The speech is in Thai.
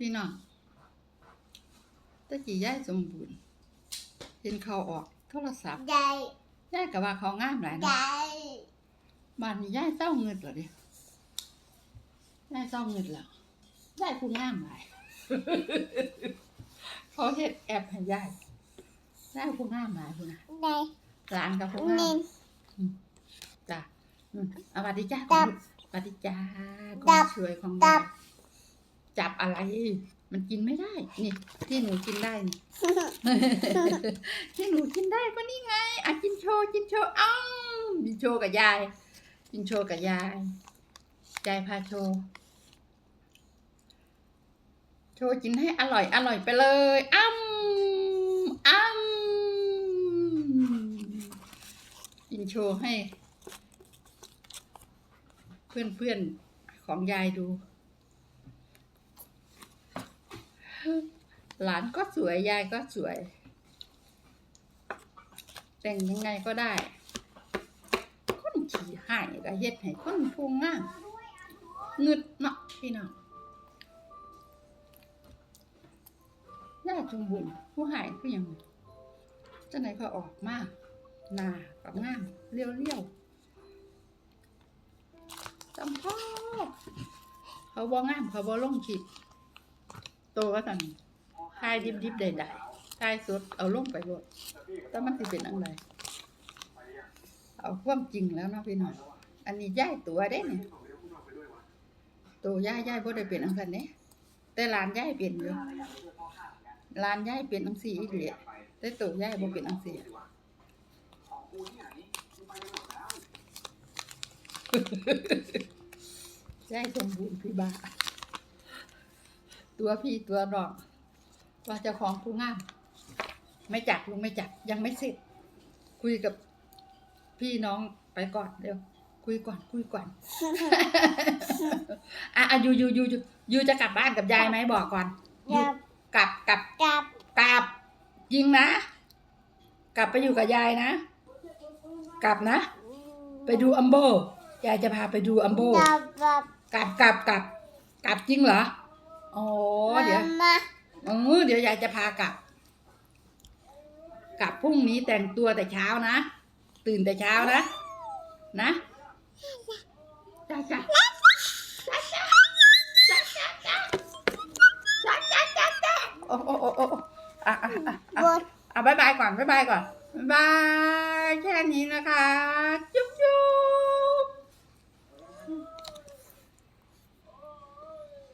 พี่น้องตะกี้ย่ายสมบูรณ์เห็นเขาออกโทรศัพท์ใหญ่ย่ายก็ว่าเขางามหลายใหเนาะญ่บ้านนี้ย่ายเศร้าเงินเหรอเดิย่ายเศร้าเงินแล้วย่ายผู้งามหลายเขาเฮ็ดแอปให้ย่ายย่ายผู้งามหลายพุ่นน่ะใหญ่หลานกับผู้งานิมนจ้ะอืมเอาสวัสดีจ้าจับสวัสดีจ้าคจันบสวยของจัยายบ จับอะไร มันกินไม่ได้ นี่ที่หนูกินได้นี่ที่หนูกินได้ก็นี่ไงอะกินโชว์กินโชว์อ้าวกินโชว์กับยาย กินโชว์กับยายยายพาโชว์โชว์กินให้อร่อยอร่อยไปเลยอ้ำอ้ำกินโชว์ให้ เพื่อนเพื่อนๆของยายดู หลานก็สวยยายก็สวย แต่งยังไงก็ได้ คนขี่หายก็เฮ็ดให้คนพูงงามงึดเนาะพี่น้องย่าจงบุญผู้หายก็ยังจังไหนก็ออกมาหน้ากับงามเรียวเรียวๆจำพ่อเขาบ่งามเขาบ่ลงคลิปโตก็ตัน ทายดิบดิบๆใดๆทายสดเอาลงไปโลดแต่มันสิเป็นอะไรเอาความจริงแล้วเนาะพี่น้องอันนี้ย่ายตัวเด้เนี่ยตัวย่ายย่ายบ่ได้เป็นอังคันเด้แต่ลานย่ายเป็นอยู่ลานย่ายเป็นอังสีอีกเลยแต่ตัวย่ายบ่เป็นอังสีย่ายสมบูรณ์พี่บ้าตัวพี่ตัวน้อง ว่าเจ้าของผู้งาม ไม่จักลุงไม่จักยังไม่เสร็จ คุยกับพี่น้องไปก่อนเร็วคุยก่อน คุยก่อน อะอะยูยูยูยูยูจะกลับบ้านกับยายไหมบอกก่อนยูจับ กลับกลับจับกลับจริงนะ กลับไปอยู่กับยายนะ กลับนะ ไปดูอัมโบ ยายจะพาไปดูอัมโบจับจับกลับกลับกลับกลับจริงเหรอโอ้เดี๋ยวมาเออเดี๋ยวยายจะพากลับ กลับพรุ่งนี้แต่งตัวแต่เช้านะ ตื่นแต่เช้านะ นะจ้าจ้าโอ้โอ้โอ้โอ้อะอะอะอะบายบายก่อนบายบายก่อนบายแค่นี้นะคะ